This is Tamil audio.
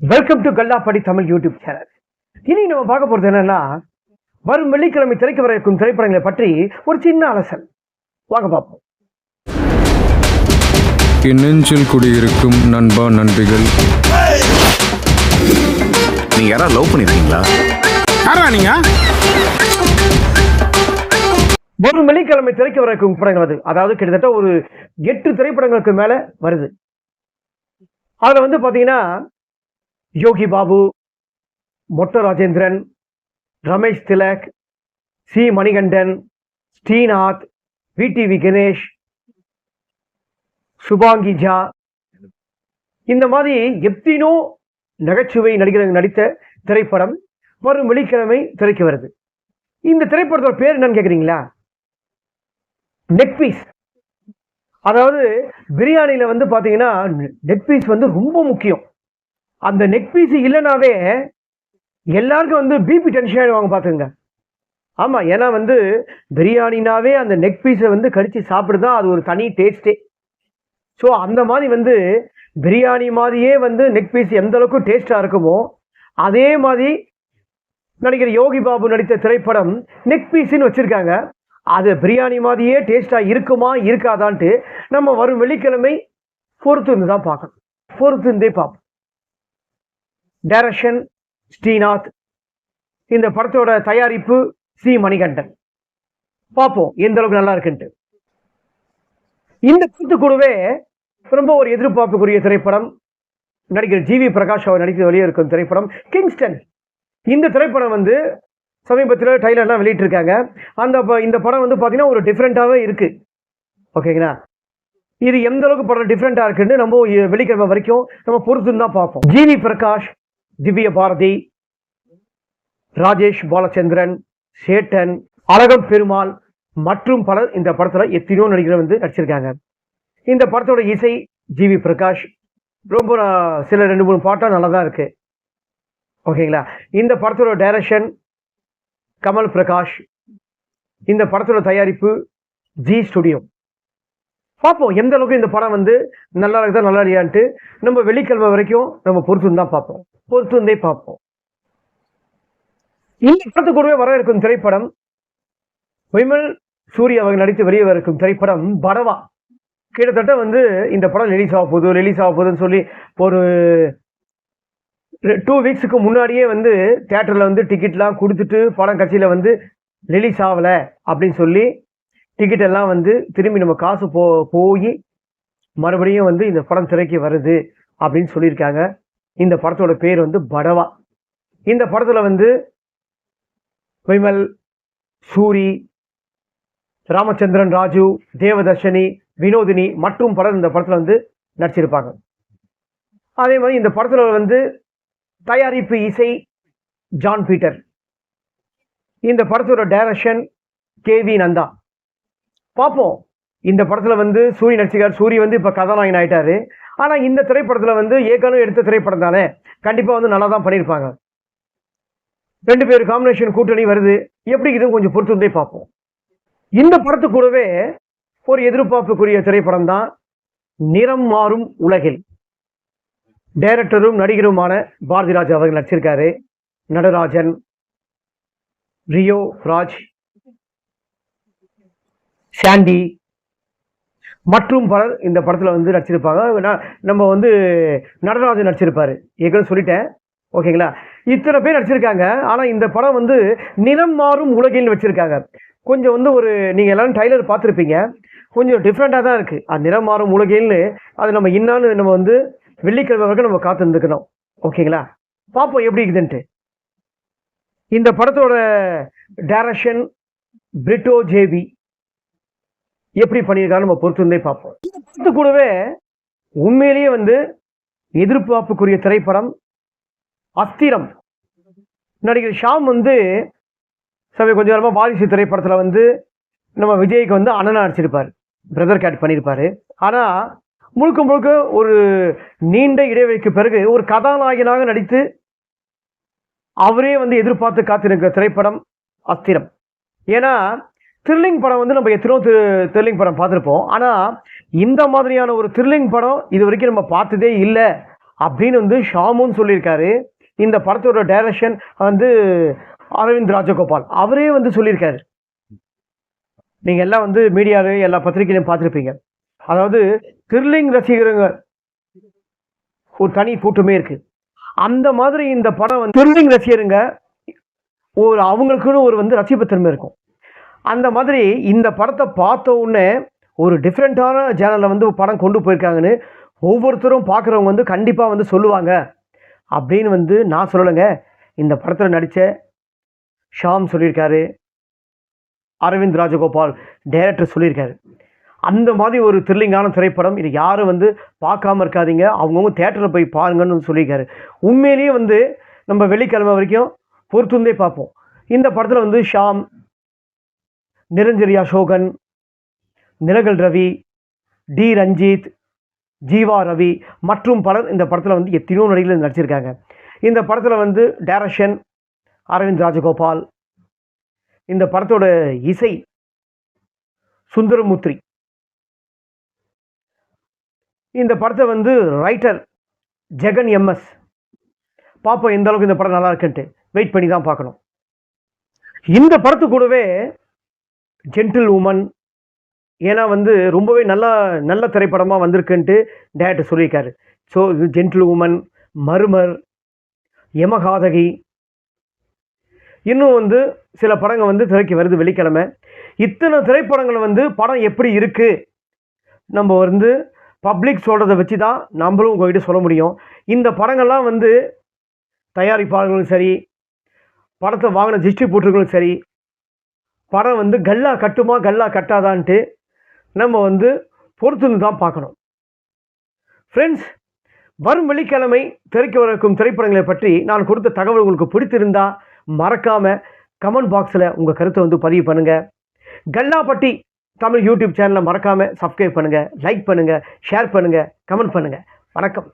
Welcome to Kallappadi Tamil YouTube channel இனி நம்ம பார்க்க போறது என்னன்னா வரும் வெள்ளிக்கிழமை திரைக்கு வர இருக்கும் திரைப்படங்களை பற்றி ஒரு சின்ன அலசல் வாங்க பார்ப்போம். என் நெஞ்சில் குடியிருக்கும் நண்பா நண்பிகள். நீங்க யாராவது லவ் பண்ணிருக்கீங்களா? யாரா நீங்க? வரும் வெள்ளிக்கிழமை திரைக்கு வர இருக்கும் படங்கள் அது. அதாவது கிட்டத்தட்ட ஒரு எட்டு திரைப்படங்களுக்கு மேல வருது. அதுல வந்து பாத்தீங்கன்னா யோகி பாபு மொட்ட ராஜேந்திரன் ரமேஷ் திலக் சி. மணிகண்டன் ஸ்ரீநாத் விடிவி கணேஷ் சுபாங்கி ஜா. இந்த மாதிரி எத்தனோ நகைச்சுவை நடிகர்கள் நடித்த திரைப்படம் வரும் வெள்ளிக்கிழமை திரைக்கு வருது. இந்த திரைப்படத்தோட பேர் என்னன்னு கேட்குறீங்களா நெக் பீஸ் அதாவது பிரியாணியில் வந்து பார்த்தீங்கன்னா நெக் பீஸ் வந்து ரொம்ப முக்கியம். அந்த நெக் பீஸ் இல்லைனாவே எல்லாருக்கும் வந்து பிபி டென்ஷன் ஆகிடுவாங்க பார்த்துங்க ஆமாம் ஏன்னா வந்து பிரியாணினாவே அந்த நெக் பீஸை வந்து கடிச்சு சாப்பிடுதான் அது ஒரு தனி டேஸ்ட்டே ஸோ அந்த மாதிரி வந்து பிரியாணி மாதிரியே வந்து நெக் பீஸ் எந்த அளவுக்கு இருக்குமோ அதே மாதிரி நடிகர் யோகி பாபு நடித்த திரைப்படம் நெக் பீஸ்ன்னு வச்சுருக்காங்க. அது பிரியாணி மாதிரியே டேஸ்ட்டாக இருக்குமா இருக்காதான்ட்டு நம்ம வரும் வெள்ளிக்கிழமை பொறுத்து இருந்து தான் பார்க்கணும். பொறுத்து இருந்தே பார்ப்போம். டைரக்ஷன் ஸ்ரீநாத். இந்த படத்தோட தயாரிப்பு சி. மணிகண்டன். பார்ப்போம் எந்த அளவுக்கு நல்லா இருக்குன்ட்டு. இந்த படத்து கூடவே ரொம்ப ஒரு எதிர்பார்ப்புக்குரிய திரைப்படம். நடிகர் ஜி. வி. பிரகாஷ் அவர் நடித்து வெளியே இருக்கும் திரைப்படம். கிங்ஸ்டன். இந்த திரைப்படம் வந்து சமீபத்தில் டைலர்லாம் வெளியிட்டிருக்காங்க. அந்த ப- இந்த படம் வந்து பார்த்தீங்கன்னா ஒரு டிஃப்ரெண்ட்டாகவே இருக்குது ஓகேங்களா? இது எந்த அளவுக்கு படம் டிஃப்ரெண்ட்டாக இருக்குன்னு நம்ம வெள்ளிக்கிழமை வரைக்கும் நம்ம பொறுத்து தான் பார்ப்போம் ஜிவி பிரகாஷ் திவ்ய பாரதி ராஜேஷ் பாலச்சந்திரன் சேட்டன் அழகம் பெருமாள் மற்றும் பலர் இந்த படத்தில் எத்தனையோ நடிகர்கள் வந்து நடிச்சிருக்காங்க. இந்த படத்தோட இசை ஜிவி பிரகாஷ். ரொம்ப சில ரெண்டு மூணு பாட்டம் நல்லா தான் இருக்கு. ஓகேங்களா? இந்த படத்தோட டைரக்ஷன் கமல் பிரகாஷ். இந்த படத்தோட தயாரிப்பு ஜி ஸ்டுடியோ. பார்ப்போம் எந்த அளவுக்கு இந்த படம் வந்து நல்லா இருக்குதா நல்லா இல்லையான்ட்டு நம்ம வெள்ளிக்கிழமை வரைக்கும் நம்ம பொறுத்து தான் பார்ப்போம். பொறுத்து இருந்தே பார்ப்போம். இந்த படத்து கூடவே வர இருக்கும் திரைப்படம் விமல் சூர்யா அவங்க நடித்து வெளியே வர இருக்கும் திரைப்படம் படவா? கிட்டத்தட்ட வந்து இந்த படம் ரிலீஸ் ஆக போகுது ரிலீஸ் ஆக போகுதுன்னு சொல்லி ஒரு டூ வீக்ஸுக்கு முன்னாடியே வந்து தேட்டரில் வந்து டிக்கெட்லாம் கொடுத்துட்டு படம் கட்சியில் வந்து ரிலீஸ் ஆகலை அப்படின்னு சொல்லி டிக்கெட் எல்லாம் வந்து திரும்பி நம்ம காசு போ போய் மறுபடியும் வந்து இந்த படம் திரைக்கு வருது அப்படின்னு சொல்லியிருக்காங்க. இந்த படத்தோட பேர் வந்து படவா. இந்த படத்தில் வந்து விமல் சூரி ராமச்சந்திரன் ராஜு தேவதர்ஷினி வினோதினி மற்றும் பலர் இந்த படத்தில் வந்து நடிச்சிருப்பாங்க. அதே மாதிரி இந்த படத்தில் வந்து தயாரிப்பு இசை ஜான் பீட்டர். இந்த படத்தோட டைரக்ஷன் கேவி நந்தா. பார்ப்போம் இந்த படத்தில் வந்து சூரி நடிச்சிக்கார் சூரி வந்து இப்போ கதாநாயகன் ஆகிட்டாரு ஆனால் இந்த திரைப்படத்தில் வந்து ஏற்கனவே எடுத்த திரைப்படம் தானே? கண்டிப்பாக வந்து நல்லா தான் பண்ணியிருப்பாங்க. ரெண்டு பேர் காம்பினேஷன் கூட்டணி வருது. எப்படி இதுவும் கொஞ்சம் பொறுத்து வந்தே பார்ப்போம் இந்த படத்து கூடவே ஒரு எதிர்பார்ப்புக்குரிய திரைப்படம் தான் நிறம் மாறும் உலகில். டைரக்டரும் நடிகருமான பாரதிராஜ் அவர்கள் நடிச்சிருக்காரு. நடராஜன் ரியோ ராஜ் சாண்டி மற்றும் பலர் இந்த படத்தில் வந்து நடிச்சிருப்பாங்க. நம்ம வந்து நடராஜன் நடிச்சிருப்பார். ஏற்கனவே சொல்லிட்டேன். ஓகேங்களா? இத்தனை பேர் நடிச்சிருக்காங்க. ஆனால் இந்த படம் வந்து நிறம் மாறும் உலகில்னு வச்சிருக்காங்க. கொஞ்சம் வந்து ஒரு நீங்கள் எல்லாரும் டைலர் பார்த்துருப்பீங்க. கொஞ்சம் டிஃப்ரெண்ட்டாக தான் இருக்குது அது நிறம் மாறும் உலகில்னு அது நம்ம இன்னான்னு நம்ம வந்து வெள்ளிக்கிழமை வரைக்கும் நம்ம காத்து இருந்துக்கணும் ஓகேங்களா? பார்ப்போம் எப்படி இருக்குதுன்ட்டு. இந்த படத்தோட டேரக்ஷன் பிரிட்டோ ஜேவி எப்படி பண்ணியிருக்காரு நம்ம பொறுத்து இருந்தே பார்ப்போம் இந்த கூடவே உண்மையிலேயே வந்து எதிர்பார்ப்புக்குரிய திரைப்படம் அஸ்திரம். நடிகர் ஷாம் வந்து சமய கொஞ்ச காலமாக வாரிசு திரைப்படத்தில் வந்து நம்ம விஜய்க்கு வந்து அண்ணனா அடிச்சிருப்பார் பிரதர் கேட் பண்ணியிருப்பாரு. ஆனால் முழுக்க முழுக்க ஒரு நீண்ட இடைவெளிக்கு பிறகு ஒரு கதாநாயகனாக நடித்து அவரே வந்து எதிர்பார்த்து காத்திருக்கிற திரைப்படம் அஸ்திரம். ஏன்னா த்ரில்லிங் படம் வந்து நம்ம எத்தனோ த்ரில்லிங் படம் பார்த்துருப்போம். ஆனால் இந்த மாதிரியான ஒரு த்ரில்லிங் படம் இது வரைக்கும் நம்ம பார்த்ததே இல்லை அப்படின்னு வந்து ஷாமுன்னு சொல்லியிருக்காரு. இந்த படத்தோட டைரக்ஷன் வந்து அரவிந்த் ராஜகோபால். அவரே வந்து சொல்லியிருக்காரு. நீங்கள் எல்லாம் வந்து மீடியாவில் எல்லா பத்திரிகையிலையும் பார்த்துருப்பீங்க. அதாவது த்ரில்லிங் ரசிகருங்க ஒரு தனி கூட்டமே இருக்கு. அந்த மாதிரி இந்த படம் வந்து த்ரில்லிங் ரசிகருங்க ஒரு அவங்களுக்குன்னு ஒரு வந்து ரசிப்புத்தன்மை இருக்கும். அந்த மாதிரி இந்த படத்தை பார்த்த உடனே ஒரு டிஃப்ரெண்ட்டான சேனலில் வந்து படம் கொண்டு போயிருக்காங்கன்னு ஒவ்வொருத்தரும் பார்க்குறவங்க வந்து கண்டிப்பாக வந்து சொல்லுவாங்க. அப்படின்னு வந்து நான் சொல்லலைங்க. இந்த படத்தில் நடித்த ஷாம் சொல்லியிருக்காரு. அரவிந்த் ராஜகோபால் டைரக்டர் சொல்லியிருக்காரு. அந்த மாதிரி ஒரு த்ரில்லிங்கான திரைப்படம் இது யாரும் வந்து பார்க்காம இருக்காதீங்க. அவங்கவுங்க தேட்டரில் போய் பாருங்கன்னு சொல்லியிருக்காரு. உண்மையிலேயே வந்து நம்ம வெள்ளிக்கிழமை வரைக்கும் பொறுத்துருந்தே பார்ப்போம். இந்த படத்தில் வந்து ஷாம் நிரஞ்சரி அசோகன் நிலகல் ரவி டி ரஞ்சித் ஜீவா ரவி மற்றும் பலர் இந்த படத்தில் வந்து எத்தனையோ நடிகர்கள் நடிச்சிருக்காங்க. இந்த படத்தில் வந்து டேரக்ஷன் அரவிந்த் ராஜகோபால் இந்த படத்தோட இசை சுந்தரமூர்த்தி. இந்த படத்தை வந்து ரைட்டர் ஜெகன் எம்எஸ் பார்ப்போம் எந்த அளவுக்கு இந்த படம் நல்லா இருக்குன்ட்டு. வெயிட் பண்ணி தான் பார்க்கணும். இந்த படத்து கூடவே ஜென்டில் உமன் ஏன்னா வந்து ரொம்பவே நல்லா நல்ல திரைப்படமாக வந்திருக்குன்ட்டு டேரக்டர் சொல்லியிருக்காரு. ஸோ இது ஜென்டில் உமன் மருமர் யமகாதகி. இன்னும் வந்து சில படங்கள் வந்து திரைக்கு வருது வெள்ளிக்கிழமை. இத்தனை திரைப்படங்கள் வந்து படம் எப்படி இருக்குது நம்ம வந்து பப்ளிக் சொல்கிறத வச்சு தான் நம்மளும் உங்கள்கிட்ட சொல்ல முடியும். இந்த படங்கள்லாம் வந்து தயாரிப்பாளர்களும் சரி படத்தை வாங்கின டிஸ்ட்ரிபியூட்டர்களும் சரி படம் வந்து கல்லா கட்டுமா கல்லா கட்டாதான்ட்டு நம்ம வந்து பொறுத்துன்னு தான் பார்க்கணும். ஃப்ரெண்ட்ஸ் வரும் வெள்ளிக்கிழமை திரைக்கு வரக்கும் திரைப்படங்களை பற்றி நான் கொடுத்த தகவல் உங்களுக்கு பிடித்திருந்தால் மறக்காமல் கமெண்ட் பாக்ஸில் உங்கள் கருத்தை வந்து பதிவு பண்ணுங்கள் கல்லாப்பட்டி தமிழ் யூடியூப் சேனலை மறக்காமல் சப்ஸ்கிரைப் பண்ணுங்கள் லைக் பண்ணுங்கள் ஷேர் பண்ணுங்கள் கமெண்ட் பண்ணுங்கள் வணக்கம்.